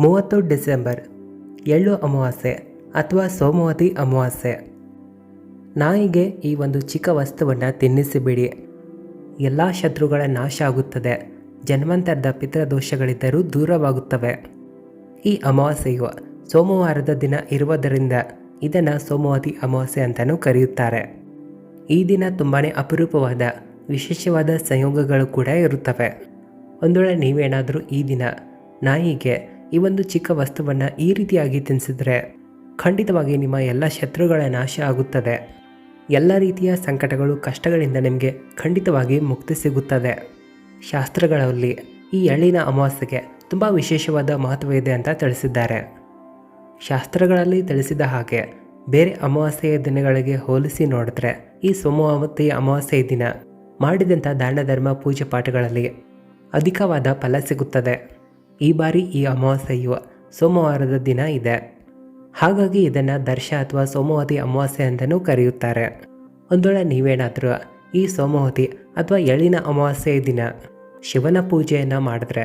ಮೂವತ್ತು ಡಿಸೆಂಬರ್, ಎಳ್ಳು ಅಮಾವಾಸ್ಯೆ ಅಥವಾ ಸೋಮವತಿ ಅಮಾವಾಸ್ಯೆ. ನಾಯಿಗೆ ಈ ಒಂದು ಚಿಕ್ಕ ವಸ್ತುವನ್ನು ತಿನ್ನಿಸಿಬಿಡಿ. ಎಲ್ಲ ಶತ್ರುಗಳ ನಾಶ ಆಗುತ್ತದೆ. ಜನ್ಮಾಂತರದ ಪಿತೃದೋಷಗಳಿದ್ದರೂ ದೂರವಾಗುತ್ತವೆ. ಈ ಅಮಾವಾಸ್ಯೆಯು ಸೋಮವಾರದ ದಿನ ಇರುವುದರಿಂದ ಇದನ್ನು ಸೋಮವತಿ ಅಮಾವಾಸ್ಯೆ ಅಂತಲೂ ಕರೆಯುತ್ತಾರೆ. ಈ ದಿನ ತುಂಬಾ ಅಪರೂಪವಾದ, ವಿಶೇಷವಾದ ಸಂಯೋಗಗಳು ಕೂಡ ಇರುತ್ತವೆ. ಒಂದು ವೇಳೆ ನೀವೇನಾದರೂ ಈ ದಿನ ನಾಯಿಗೆ ಈ ಒಂದು ಚಿಕ್ಕ ವಸ್ತುವನ್ನು ಈ ರೀತಿಯಾಗಿ ತಿನ್ನಿಸಿದ್ರೆ ಖಂಡಿತವಾಗಿ ನಿಮ್ಮ ಎಲ್ಲ ಶತ್ರುಗಳ ನಾಶ ಆಗುತ್ತದೆ. ಎಲ್ಲ ರೀತಿಯ ಸಂಕಟಗಳು, ಕಷ್ಟಗಳಿಂದ ನಿಮಗೆ ಖಂಡಿತವಾಗಿ ಮುಕ್ತಿ ಸಿಗುತ್ತದೆ. ಶಾಸ್ತ್ರಗಳಲ್ಲಿ ಈ ಎಳ್ಳಿನ ಅಮಾವಾಸ್ಯೆಗೆ ತುಂಬ ವಿಶೇಷವಾದ ಮಹತ್ವವಿದೆ ಅಂತ ತಿಳಿಸಿದ್ದಾರೆ. ಶಾಸ್ತ್ರಗಳಲ್ಲಿ ತಿಳಿಸಿದ ಹಾಗೆ ಬೇರೆ ಅಮಾವಾಸ್ಯೆಯ ದಿನಗಳಿಗೆ ಹೋಲಿಸಿ ನೋಡಿದ್ರೆ ಈ ಸೋಮವತಿ ಅಮಾವಾಸ್ಯೆಯ ದಿನ ಮಾಡಿದಂಥ ದಾನ ಧರ್ಮ ಪೂಜೆ ಪಾಠಗಳಲ್ಲಿ ಅಧಿಕವಾದ ಫಲ ಸಿಗುತ್ತದೆ. ಈ ಬಾರಿ ಈ ಅಮಾವಾಸ್ಯೆಯು ಸೋಮವಾರದ ದಿನ ಇದೆ. ಹಾಗಾಗಿ ಇದನ್ನು ದರ್ಶ ಅಥವಾ ಸೋಮವತಿ ಅಮಾವಾಸ್ಯೆ ಅಂತಲೂ ಕರೆಯುತ್ತಾರೆ. ಒಂದು ವೇಳೆ ನೀವೇನಾದರೂ ಈ ಸೋಮವತಿ ಅಥವಾ ಎಳ್ಳಿನ ಅಮಾವಾಸ್ಯೆಯ ದಿನ ಶಿವನ ಪೂಜೆಯನ್ನು ಮಾಡಿದ್ರೆ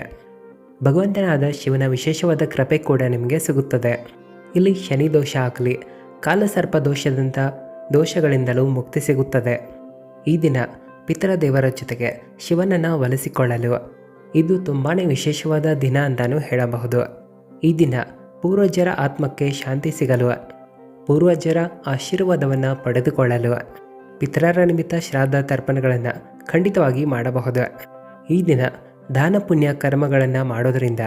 ಭಗವಂತನಾದ ಶಿವನ ವಿಶೇಷವಾದ ಕೃಪೆ ಕೂಡ ನಿಮಗೆ ಸಿಗುತ್ತದೆ. ಇಲ್ಲಿ ಶನಿ ದೋಷ ಆಗಲಿ, ಕಾಲಸರ್ಪ ದೋಷದಂಥ ದೋಷಗಳಿಂದಲೂ ಮುಕ್ತಿ ಸಿಗುತ್ತದೆ. ಈ ದಿನ ಪಿತರ ದೇವರ ಜೊತೆಗೆ ಶಿವನನ್ನು ಒಲಿಸಿಕೊಳ್ಳಲು ಇದು ತುಂಬಾ ವಿಶೇಷವಾದ ದಿನ ಅಂತಲೂ ಹೇಳಬಹುದು. ಈ ದಿನ ಪೂರ್ವಜರ ಆತ್ಮಕ್ಕೆ ಶಾಂತಿ ಸಿಗಲು, ಪೂರ್ವಜರ ಆಶೀರ್ವಾದವನ್ನು ಪಡೆದುಕೊಳ್ಳಲು, ಪಿತರರ ನಿಮಿತ್ತ ಶ್ರಾದ್ದ ತರ್ಪಣಗಳನ್ನು ಖಂಡಿತವಾಗಿ ಮಾಡಬಹುದು. ಈ ದಿನ ದಾನ ಪುಣ್ಯ ಕರ್ಮಗಳನ್ನು ಮಾಡೋದರಿಂದ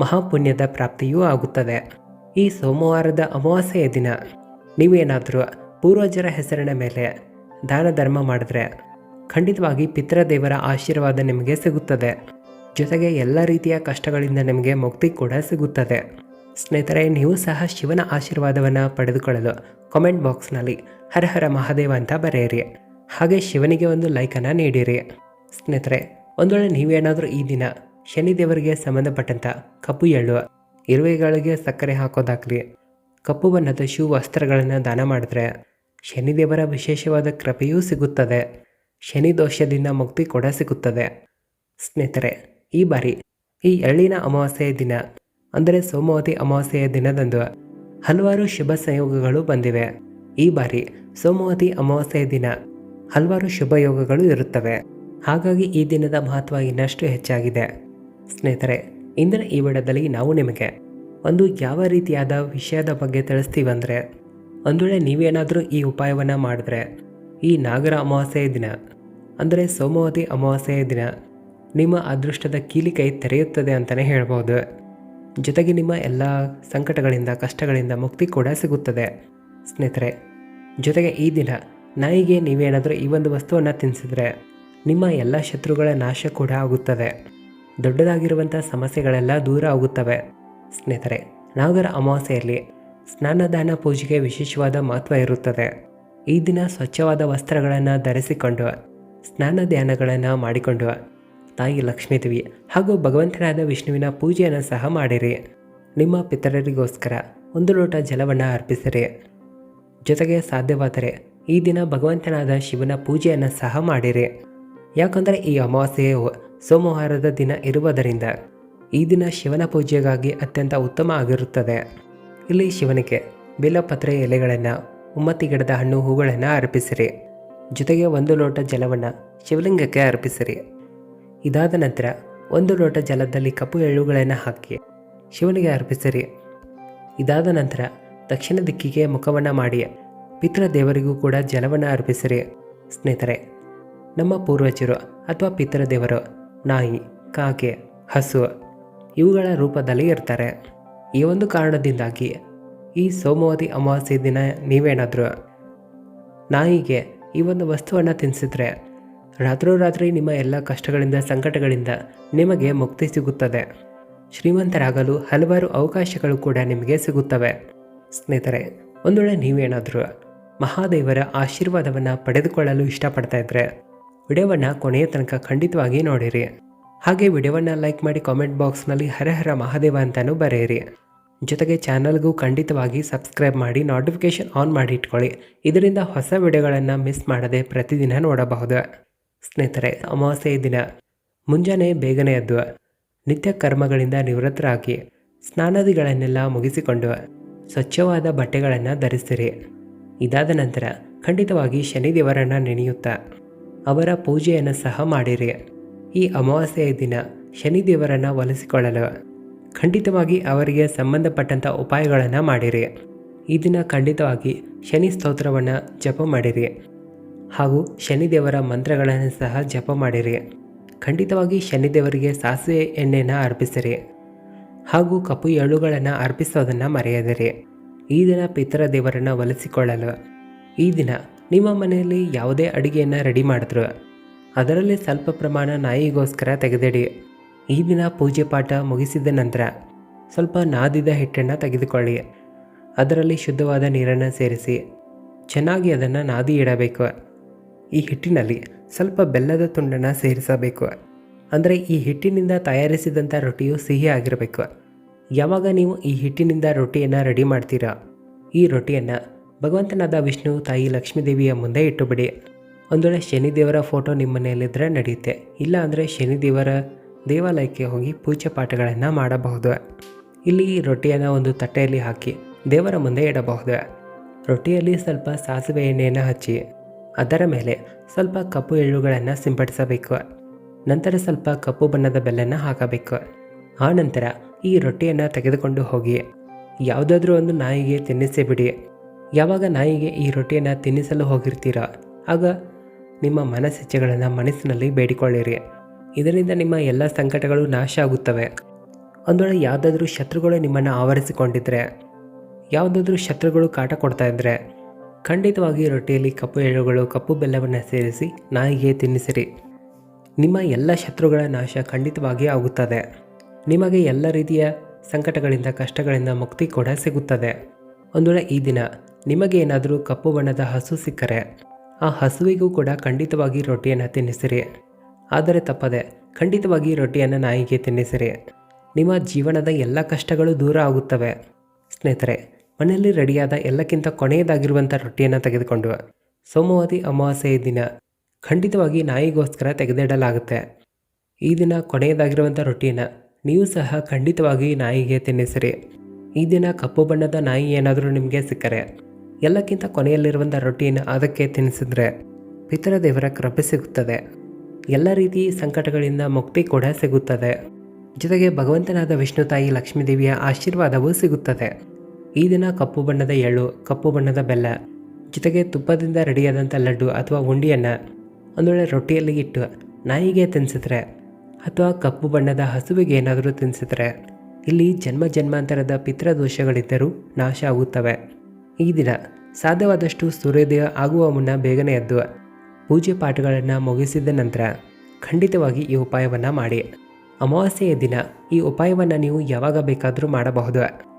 ಮಹಾಪುಣ್ಯದ ಪ್ರಾಪ್ತಿಯೂ ಆಗುತ್ತದೆ. ಈ ಸೋಮವಾರದ ಅಮಾವಾಸ್ಯೆಯ ದಿನ ನೀವೇನಾದರೂ ಪೂರ್ವಜರ ಹೆಸರಿನ ಮೇಲೆ ದಾನ ಧರ್ಮ ಮಾಡಿದ್ರೆ ಖಂಡಿತವಾಗಿ ಪಿತೃದೇವರ ಆಶೀರ್ವಾದ ನಿಮಗೆ ಸಿಗುತ್ತದೆ. ಜೊತೆಗೆ ಎಲ್ಲ ರೀತಿಯ ಕಷ್ಟಗಳಿಂದ ನಿಮಗೆ ಮುಕ್ತಿ ಕೂಡ ಸಿಗುತ್ತದೆ. ಸ್ನೇಹಿತರೆ, ನೀವು ಸಹ ಶಿವನ ಆಶೀರ್ವಾದವನ್ನು ಪಡೆದುಕೊಳ್ಳಲು ಕಾಮೆಂಟ್ ಬಾಕ್ಸ್ನಲ್ಲಿ ಹರ ಹರ ಮಹಾದೇವ ಅಂತ ಬರೆಯಿರಿ. ಹಾಗೆ ಶಿವನಿಗೆ ಒಂದು ಲೈಕನ್ನು ನೀಡಿರಿ. ಸ್ನೇಹಿತರೆ ಒಂದು ವೇಳೆ ನೀವೇನಾದರೂ ಈ ದಿನ ಶನಿದೇವರಿಗೆ ಸಂಬಂಧಪಟ್ಟಂಥ ಕಪ್ಪು ಎಳ್ಳು, ಇರುವೆಗಳಿಗೆ ಸಕ್ಕರೆ ಹಾಕೋದಾಗಲಿ, ಕಪ್ಪು ಬಣ್ಣದ ಶಿವ ವಸ್ತ್ರಗಳನ್ನು ದಾನ ಮಾಡಿದ್ರೆ ಶನಿದೇವರ ವಿಶೇಷವಾದ ಕೃಪೆಯೂ ಸಿಗುತ್ತದೆ. ಶನಿ ದೋಷದಿಂದ ಮುಕ್ತಿ ಕೂಡ ಸಿಗುತ್ತದೆ. ಸ್ನೇಹಿತರೆ ಈ ಬಾರಿ ಈ ಎಳ್ಳಿನ ಅಮಾವಾಸ್ಯೆಯ ದಿನ, ಅಂದರೆ ಸೋಮವತಿ ಅಮಾವಾಸ್ಯೆಯ ದಿನದಂದು ಹಲವಾರು ಶುಭ ಸಂಯೋಗಗಳು ಬಂದಿವೆ. ಈ ಬಾರಿ ಸೋಮವತಿ ಅಮಾವಾಸ್ಯೆಯ ದಿನ, ಹಲವಾರು ಶುಭ ಯೋಗಗಳು ಇರುತ್ತವೆ. ಹಾಗಾಗಿ ಈ ದಿನದ ಮಹತ್ವ ಇನ್ನಷ್ಟು ಹೆಚ್ಚಾಗಿದೆ. ಸ್ನೇಹಿತರೆ, ಇಂದಿನ ಈ ವಿಡಿಯೋದಲ್ಲಿ ನಾವು ನಿಮಗೆ ಒಂದು ಯಾವ ರೀತಿಯಾದ ವಿಷಯದ ಬಗ್ಗೆ ತಿಳಿಸ್ತೀವಂದರೆ ಒಂದು ವೇಳೆ ನೀವೇನಾದರೂ ಈ ಉಪಾಯವನ್ನು ಮಾಡಿದ್ರೆ, ಈ ನಾಗರ ಅಮಾವಾಸ್ಯೆಯ ದಿನ, ಅಂದರೆ ಸೋಮವತಿ ಅಮಾವಾಸ್ಯೆಯ ದಿನ ನಿಮ್ಮ ಅದೃಷ್ಟದ ಕೀಲಿಕೈ ತೆರೆಯುತ್ತದೆ ಅಂತಲೇ ಹೇಳ್ಬೋದು. ಜೊತೆಗೆ ನಿಮ್ಮ ಎಲ್ಲ ಸಂಕಟಗಳಿಂದ, ಕಷ್ಟಗಳಿಂದ ಮುಕ್ತಿ ಕೂಡ ಸಿಗುತ್ತದೆ. ಸ್ನೇಹಿತರೆ, ಜೊತೆಗೆ ಈ ದಿನ ನಾಯಿಗೆ ನೀವೇನಾದರೂ ಈ ಒಂದು ವಸ್ತುವನ್ನು ತಿನ್ನಿಸಿದ್ರೆ ನಿಮ್ಮ ಎಲ್ಲ ಶತ್ರುಗಳ ನಾಶ ಕೂಡ ಆಗುತ್ತದೆ. ದೊಡ್ಡದಾಗಿರುವಂಥ ಸಮಸ್ಯೆಗಳೆಲ್ಲ ದೂರ ಆಗುತ್ತವೆ. ಸ್ನೇಹಿತರೆ, ನಾಗರ ಅಮಾವಾಸ್ಯೆಯಲ್ಲಿ ಸ್ನಾನದಾನ ಪೂಜೆಗೆ ವಿಶೇಷವಾದ ಮಹತ್ವ ಇರುತ್ತದೆ. ಈ ದಿನ ಸ್ವಚ್ಛವಾದ ವಸ್ತ್ರಗಳನ್ನು ಧರಿಸಿಕೊಂಡು, ಸ್ನಾನ ಧ್ಯಾನಗಳನ್ನು ಮಾಡಿಕೊಂಡು ತಾಯಿ ಲಕ್ಷ್ಮೀದೇವಿ ಹಾಗೂ ಭಗವಂತನಾದ ವಿಷ್ಣುವಿನ ಪೂಜೆಯನ್ನು ಸಹ ಮಾಡಿರಿ. ನಿಮ್ಮ ಪಿತರರಿಗೋಸ್ಕರ ಒಂದು ಲೋಟ ಜಲವನ್ನು ಅರ್ಪಿಸಿರಿ. ಜೊತೆಗೆ ಸಾಧ್ಯವಾದರೆ ಈ ದಿನ ಭಗವಂತನಾದ ಶಿವನ ಪೂಜೆಯನ್ನು ಸಹ ಮಾಡಿರಿ. ಯಾಕಂದರೆ ಈ ಅಮಾವಾಸ್ಯೆಯು ಸೋಮವಾರದ ದಿನ ಇರುವುದರಿಂದ ಈ ದಿನ ಶಿವನ ಪೂಜೆಗಾಗಿ ಅತ್ಯಂತ ಉತ್ತಮ ಆಗಿರುತ್ತದೆ. ಇಲ್ಲಿ ಶಿವನಿಗೆ ಬಿಲಪತ್ರೆ ಎಲೆಗಳನ್ನು, ಉಮ್ಮತ್ತಿ ಗಿಡದ ಹಣ್ಣು ಹೂಗಳನ್ನು ಅರ್ಪಿಸಿರಿ. ಜೊತೆಗೆ ಒಂದು ಲೋಟ ಜಲವನ್ನು ಶಿವಲಿಂಗಕ್ಕೆ ಅರ್ಪಿಸಿರಿ. ಇದಾದ ನಂತರ ಒಂದು ಲೋಟ ಜಲದಲ್ಲಿ ಕಪ್ಪು ಎಳ್ಳುಗಳನ್ನು ಹಾಕಿ ಶಿವನಿಗೆ ಅರ್ಪಿಸಿರಿ. ಇದಾದ ನಂತರ ದಕ್ಷಿಣ ದಿಕ್ಕಿಗೆ ಮುಖವನ್ನು ಮಾಡಿ ಪಿತೃ ದೇವರಿಗೂ ಕೂಡ ಜಲವನ್ನು ಅರ್ಪಿಸಿರಿ. ಸ್ನೇಹಿತರೆ, ನಮ್ಮ ಪೂರ್ವಜರು ಅಥವಾ ಪಿತೃದೇವರು ನಾಯಿ, ಕಾಗೆ, ಹಸು, ಇವುಗಳ ರೂಪದಲ್ಲಿ ಇರ್ತಾರೆ. ಈ ಒಂದು ಕಾರಣದಿಂದಾಗಿ ಈ ಸೋಮವತಿ ಅಮಾವಾಸ್ಯೆ ದಿನ ನೀವೇನಾದರೂ ನಾಯಿಗೆ ಈ ಒಂದು ವಸ್ತುವನ್ನು ತಿನ್ನಿಸಿದ್ರೆ ರಾತ್ರೋರಾತ್ರಿ ನಿಮ್ಮ ಎಲ್ಲ ಕಷ್ಟಗಳಿಂದ, ಸಂಕಟಗಳಿಂದ ನಿಮಗೆ ಮುಕ್ತಿ ಸಿಗುತ್ತದೆ. ಶ್ರೀಮಂತರಾಗಲು ಹಲವಾರು ಅವಕಾಶಗಳು ಕೂಡ ನಿಮಗೆ ಸಿಗುತ್ತವೆ. ಸ್ನೇಹಿತರೆ ಒಂದು ವೇಳೆ ನೀವೇನಾದರೂ ಮಹಾದೇವರ ಆಶೀರ್ವಾದವನ್ನು ಪಡೆದುಕೊಳ್ಳಲು ಇಷ್ಟಪಡ್ತಾ ಇದ್ದರೆ ವಿಡಿಯೋವನ್ನು ಕೊನೆಯ ತನಕ ಖಂಡಿತವಾಗಿ ನೋಡಿರಿ. ಹಾಗೆ ವಿಡಿಯೋವನ್ನು ಲೈಕ್ ಮಾಡಿ ಕಾಮೆಂಟ್ ಬಾಕ್ಸ್ನಲ್ಲಿ ಹರಹರ ಹರ ಮಹಾದೇವ ಅಂತಲೂ ಬರೆಯಿರಿ. ಜೊತೆಗೆ ಚಾನಲ್ಗೂ ಖಂಡಿತವಾಗಿ ಸಬ್ಸ್ಕ್ರೈಬ್ ಮಾಡಿ ನೋಟಿಫಿಕೇಷನ್ ಆನ್ ಮಾಡಿ ಇಟ್ಕೊಳ್ಳಿ. ಇದರಿಂದ ಹೊಸ ವಿಡಿಯೋಗಳನ್ನು ಮಿಸ್ ಮಾಡದೆ ಪ್ರತಿದಿನ ನೋಡಬಹುದು. ಸ್ನೇಹಿತರೆ, ಅಮಾವಾಸ್ಯೆಯ ದಿನ. ಮುಂಜಾನೆ ಬೇಗನೆ ಎದ್ದು, ನಿತ್ಯ ಕರ್ಮಗಳಿಂದ ನಿವೃತ್ತರಾಗಿ, ಸ್ನಾನಾದಿಗಳನ್ನೆಲ್ಲ ಮುಗಿಸಿಕೊಂಡು, ಸ್ವಚ್ಛವಾದ ಬಟ್ಟೆಗಳನ್ನು ಧರಿಸಿರಿ. ಇದಾದ ನಂತರ ಖಂಡಿತವಾಗಿ ಶನಿದೇವರನ್ನು ನೆನೆಯುತ್ತಾ, ಅವರ ಪೂಜೆಯನ್ನು ಸಹ ಮಾಡಿರಿ. ಈ ಅಮಾವಾಸ್ಯೆಯ ದಿನ ಶನಿದೇವರನ್ನು ಒಲಿಸಿಕೊಳ್ಳಲು ಖಂಡಿತವಾಗಿ ಅವರಿಗೆ ಸಂಬಂಧಪಟ್ಟಂಥ ಉಪಾಯಗಳನ್ನು ಮಾಡಿರಿ. ಈ ದಿನ ಖಂಡಿತವಾಗಿ ಶನಿ ಸ್ತೋತ್ರವನ್ನು ಜಪ ಮಾಡಿರಿ. ಹಾಗೂ ಶನಿದೇವರ ಮಂತ್ರಗಳನ್ನು ಸಹ ಜಪ ಮಾಡಿರಿ. ಖಂಡಿತವಾಗಿ ಶನಿದೇವರಿಗೆ ಸಾಸಿವೆ ಎಣ್ಣೆಯನ್ನು ಅರ್ಪಿಸಿರಿ. ಹಾಗೂ ಕಪ್ಪು ಎಳ್ಳುಗಳನ್ನು ಅರ್ಪಿಸೋದನ್ನು ಮರೆಯದಿರಿ. ಈ ದಿನ ಪಿತರ ದೇವರನ್ನು ಒಲಿಸಿಕೊಳ್ಳಲು. ಈ ದಿನ ನಿಮ್ಮ ಮನೆಯಲ್ಲಿ ಯಾವುದೇ ಅಡುಗೆಯನ್ನು ರೆಡಿ ಮಾಡಿದ್ರು. ಅದರಲ್ಲಿ ಸ್ವಲ್ಪ ಪ್ರಮಾಣ ನಾಯಿಗೋಸ್ಕರ ತೆಗೆದಿಡಿ. ಈ ದಿನ ಪೂಜೆ ಪಾಠ ಮುಗಿಸಿದ ನಂತರ ಸ್ವಲ್ಪ ನಾದಿದ ಹಿಟ್ಟನ್ನು ತೆಗೆದುಕೊಳ್ಳಿ. ಅದರಲ್ಲಿ ಶುದ್ಧವಾದ ನೀರನ್ನು ಸೇರಿಸಿ. ಚೆನ್ನಾಗಿ ಅದನ್ನು ನಾದಿ ಇಡಬೇಕು. ಈ ಹಿಟ್ಟಿನಲ್ಲಿ ಸ್ವಲ್ಪ ಬೆಲ್ಲದ ತುಂಡನ್ನು ಸೇರಿಸಬೇಕು. ಅಂದರೆ ಈ ಹಿಟ್ಟಿನಿಂದ ತಯಾರಿಸಿದಂಥ ರೊಟ್ಟಿಯು ಸಿಹಿ ಆಗಿರಬೇಕು. ಯಾವಾಗ ನೀವು ಈ ಹಿಟ್ಟಿನಿಂದ ರೊಟ್ಟಿಯನ್ನು ರೆಡಿ ಮಾಡ್ತೀರಾ? ಈ ರೊಟ್ಟಿಯನ್ನು ಭಗವಂತನಾದ ವಿಷ್ಣು, ತಾಯಿ ಲಕ್ಷ್ಮೀದೇವಿಯ ಮುಂದೆ ಇಟ್ಟುಬಿಡಿ. ಒಂದು ವೇಳೆ ಶನಿದೇವರ ಫೋಟೋ ನಿಮ್ಮ ಮನೆಯಲ್ಲಿದ್ದರೆ ನಡೆಯುತ್ತೆ. ಇಲ್ಲ ಅಂದರೆ ಶನಿದೇವರ ದೇವಾಲಯಕ್ಕೆ ಹೋಗಿ ಪೂಜೆ ಪಾಠಗಳನ್ನು ಮಾಡಬಹುದು. ಇಲ್ಲಿ ಈ ರೊಟ್ಟಿಯನ್ನು ಒಂದು ತಟ್ಟೆಯಲ್ಲಿ ಹಾಕಿ ದೇವರ ಮುಂದೆ ಇಡಬಹುದು. ರೊಟ್ಟಿಯಲ್ಲಿ ಸ್ವಲ್ಪ ಸಾಸಿವೆ ಎಣ್ಣೆಯನ್ನು ಹಚ್ಚಿ. ಅದರ ಮೇಲೆ ಸ್ವಲ್ಪ ಕಪ್ಪು ಎಳ್ಳುಗಳನ್ನು ಸಿಂಪಡಿಸಬೇಕು. ನಂತರ ಸ್ವಲ್ಪ ಕಪ್ಪು ಬಣ್ಣದ ಬೆಲ್ಲನ್ನು ಹಾಕಬೇಕು. ಆ ನಂತರ ಈ ರೊಟ್ಟಿಯನ್ನು ತೆಗೆದುಕೊಂಡು ಹೋಗಿ. ಯಾವುದಾದ್ರೂ ಒಂದು ನಾಯಿಗೆ ತಿನ್ನಿಸಿ ಬಿಡಿ. ಯಾವಾಗ ನಾಯಿಗೆ ಈ ರೊಟ್ಟಿಯನ್ನು ತಿನ್ನಿಸಲು ಹೋಗಿರ್ತೀರೋ, ಆಗ ನಿಮ್ಮ ಮನಸ್ಸಿಚ್ಛೆಗಳನ್ನು ಮನಸ್ಸಿನಲ್ಲಿ ಬೇಡಿಕೊಳ್ಳಿರಿ. ಇದರಿಂದ ನಿಮ್ಮ ಎಲ್ಲ ಸಂಕಟಗಳು ನಾಶ ಆಗುತ್ತವೆ. ಒಂದು ವೇಳೆ ಯಾವುದಾದ್ರೂ ಶತ್ರುಗಳು ನಿಮ್ಮನ್ನು ಆವರಿಸಿಕೊಂಡಿದ್ರೆ, ಯಾವುದಾದ್ರೂ ಶತ್ರುಗಳು ಕಾಟ ಕೊಡ್ತಾ ಇದ್ದರೆ ಖಂಡಿತವಾಗಿ ರೊಟ್ಟಿಯಲ್ಲಿ ಕಪ್ಪು ಎಳುಗಳು ಕಪ್ಪು ಬೆಲ್ಲವನ್ನು ಸೇರಿಸಿ ನಾಯಿಗೆ ತಿನ್ನಿಸಿರಿ. ನಿಮ್ಮ ಎಲ್ಲ ಶತ್ರುಗಳ ನಾಶ ಖಂಡಿತವಾಗಿ ಆಗುತ್ತದೆ. ನಿಮಗೆ ಎಲ್ಲ ರೀತಿಯ ಸಂಕಟಗಳಿಂದ, ಕಷ್ಟಗಳಿಂದ ಮುಕ್ತಿ ಕೂಡ ಸಿಗುತ್ತದೆ. ಒಂದು ವೇಳೆ ಈ ದಿನ ನಿಮಗೆ ಏನಾದರೂ ಕಪ್ಪು ಬಣ್ಣದ ಹಸು ಸಿಕ್ಕರೆ, ಆ ಹಸುವಿಗೂ ಕೂಡ ಖಂಡಿತವಾಗಿ ರೊಟ್ಟಿಯನ್ನು ತಿನ್ನಿಸಿರಿ. ಆದರೆ ತಪ್ಪದೆ ಖಂಡಿತವಾಗಿ ರೊಟ್ಟಿಯನ್ನು ನಾಯಿಗೆ ತಿನ್ನಿಸಿರಿ. ನಿಮ್ಮ ಜೀವನದ ಎಲ್ಲ ಕಷ್ಟಗಳು ದೂರ ಆಗುತ್ತವೆ. ಸ್ನೇಹಿತರೆ ಮನೆಯಲ್ಲಿ ರೆಡಿಯಾದ ಎಲ್ಲಕ್ಕಿಂತ ಕೊನೆಯದಾಗಿರುವಂಥ ರೊಟ್ಟಿಯನ್ನು ತೆಗೆದುಕೊಂಡು ಸೋಮವಾದಿ ಅಮಾವಾಸ್ಯೆಯ ದಿನ. ಖಂಡಿತವಾಗಿ ನಾಯಿಗೋಸ್ಕರ ತೆಗೆದಿಡಲಾಗುತ್ತೆ. ಈ ದಿನ ಕೊನೆಯದಾಗಿರುವಂಥ ರೊಟ್ಟಿಯನ್ನು. ನೀವು ಸಹ ಖಂಡಿತವಾಗಿ ನಾಯಿಗೆ ತಿನ್ನಿಸಿರಿ. ಈ ದಿನ ಕಪ್ಪು ಬಣ್ಣದ ನಾಯಿ ಏನಾದರೂ ನಿಮಗೆ ಸಿಕ್ಕರೆ. ಎಲ್ಲಕ್ಕಿಂತ ಕೊನೆಯಲ್ಲಿರುವಂಥ ರೊಟ್ಟಿಯನ್ನು ಅದಕ್ಕೆ ತಿನ್ನಿಸಿದ್ರೆ ಪಿತರ ದೇವರ ಕೃಪೆ ಸಿಗುತ್ತದೆ. ಎಲ್ಲ ರೀತಿ ಸಂಕಟಗಳಿಂದ ಮುಕ್ತಿ ಕೂಡ ಸಿಗುತ್ತದೆ. ಜೊತೆಗೆ ಭಗವಂತನಾದ ವಿಷ್ಣು ತಾಯಿ ಲಕ್ಷ್ಮೀದೇವಿಯ ಆಶೀರ್ವಾದವೂ ಸಿಗುತ್ತದೆ. ಈ ದಿನ ಕಪ್ಪು ಬಣ್ಣದ ಎಳ್ಳು, ಕಪ್ಪು ಬಣ್ಣದ ಬೆಲ್ಲ ಜೊತೆಗೆ ತುಪ್ಪದಿಂದ ರೆಡಿಯಾದಂಥ ಲಡ್ಡು ಅಥವಾ ಉಂಡಿಯನ್ನು ಒಂದು ವೇಳೆ ರೊಟ್ಟಿಯಲ್ಲಿ ಇಟ್ಟು ನಾಯಿಗೆ ತಿನ್ಸಿದ್ರೆ ಅಥವಾ ಕಪ್ಪು ಬಣ್ಣದ ಹಸುವಿಗೆ ಏನಾದರೂ ತಿನ್ಸಿದ್ರೆ ಇಲ್ಲಿ ಜನ್ಮ ಜನ್ಮಾಂತರದ ಪಿತೃದೋಷಗಳಿದ್ದರೂ ನಾಶ ಆಗುತ್ತವೆ. ಈ ದಿನ ಸಾಧ್ಯವಾದಷ್ಟು ಸೂರ್ಯೋದಯ ಆಗುವ ಮುನ್ನ ಬೇಗನೆ ಎದ್ದು ಪೂಜೆ ಪಾಠಗಳನ್ನು ಮುಗಿಸಿದ ನಂತರ ಖಂಡಿತವಾಗಿ ಈ ಉಪಾಯವನ್ನು ಮಾಡಿ. ಅಮಾವಾಸ್ಯೆಯ ದಿನ ಈ ಉಪಾಯವನ್ನು ನೀವು ಯಾವಾಗ ಬೇಕಾದರೂ ಮಾಡಬಹುದು.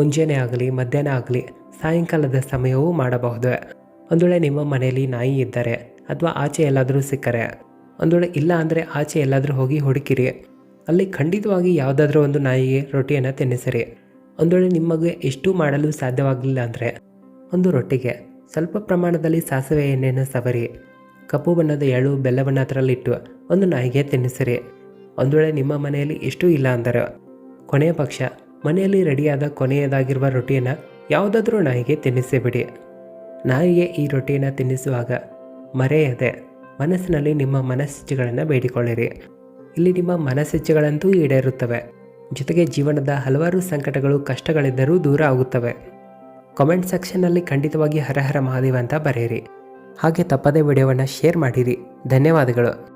ಮುಂಜಾನೆ ಆಗಲಿ, ಮಧ್ಯಾಹ್ನ ಆಗಲಿ, ಸಾಯಂಕಾಲದ ಸಮಯವೂ ಮಾಡಬಹುದು? ಒಂದು ವೇಳೆ ನಿಮ್ಮ ಮನೆಯಲ್ಲಿ ನಾಯಿ ಇದ್ದರೆ ಅಥವಾ ಆಚೆ ಎಲ್ಲಾದರೂ ಸಿಕ್ಕರೆ? ಒಂದು ವೇಳೆ ಇಲ್ಲ ಅಂದರೆ ಆಚೆ ಎಲ್ಲಾದರೂ ಹೋಗಿ ಹುಡುಕಿರಿ. ಅಲ್ಲಿ ಖಂಡಿತವಾಗಿ ಯಾವುದಾದ್ರೂ ಒಂದು ನಾಯಿಗೆ ರೊಟ್ಟಿಯನ್ನು ತಿನ್ನಿಸಿರಿ. ಒಂದು ವೇಳೆ ನಿಮಗೆ ಎಷ್ಟು ಮಾಡಲು ಸಾಧ್ಯವಾಗಲಿಲ್ಲ ಅಂದರೆ ಒಂದು ರೊಟ್ಟಿಗೆ ಸ್ವಲ್ಪ ಪ್ರಮಾಣದಲ್ಲಿ ಸಾಸಿವೆ ಎಣ್ಣೆಯನ್ನು ಸವರಿ, ಕಪ್ಪು ಬಣ್ಣದ ಎಳು ಬೆಲ್ಲವನ್ನು ಅದರಲ್ಲಿಟ್ಟು ಒಂದು ನಾಯಿಗೆ ತಿನ್ನಿಸಿರಿ. ಒಂದು ವೇಳೆ ನಿಮ್ಮ ಮನೆಯಲ್ಲಿ ಎಷ್ಟು ಇಲ್ಲ ಅಂದರೆ ಕೊನೆಯ ಪಕ್ಷ ಮನೆಯಲ್ಲಿ ರೆಡಿಯಾದ ಕೊನೆಯದಾಗಿರುವ ರೊಟ್ಟಿಯನ್ನು ಯಾವುದಾದ್ರೂ ನಾಯಿಗೆ ತಿನ್ನಿಸಿಬಿಡಿ ನಾಯಿಗೆ ಈ ರೊಟ್ಟಿಯನ್ನು ತಿನ್ನಿಸುವಾಗ ಮರೆಯದೆ ಮನಸ್ಸಿನಲ್ಲಿ ನಿಮ್ಮ ಮನಸ್ಸಿಚ್ಛೆಗಳನ್ನು ಬೇಡಿಕೊಳ್ಳಿರಿ. ಇಲ್ಲಿ ನಿಮ್ಮ ಮನಸ್ಸಿಚ್ಛೆಗಳಂತೂ ಈಡೇರುತ್ತವೆ. ಜೊತೆಗೆ ಜೀವನದ ಹಲವಾರು ಸಂಕಟಗಳು, ಕಷ್ಟಗಳಿದ್ದರೂ ದೂರ ಆಗುತ್ತವೆ. ಕಾಮೆಂಟ್ ಸೆಕ್ಷನ್ನಲ್ಲಿ ಖಂಡಿತವಾಗಿ ಹರಹರ ಹರ ಮಹಾದೇವ ಅಂತ ಬರೆಯಿರಿ. ಹಾಗೆ ತಪ್ಪದೇ ವಿಡಿಯೋವನ್ನು ಶೇರ್ ಮಾಡಿರಿ. ಧನ್ಯವಾದಗಳು.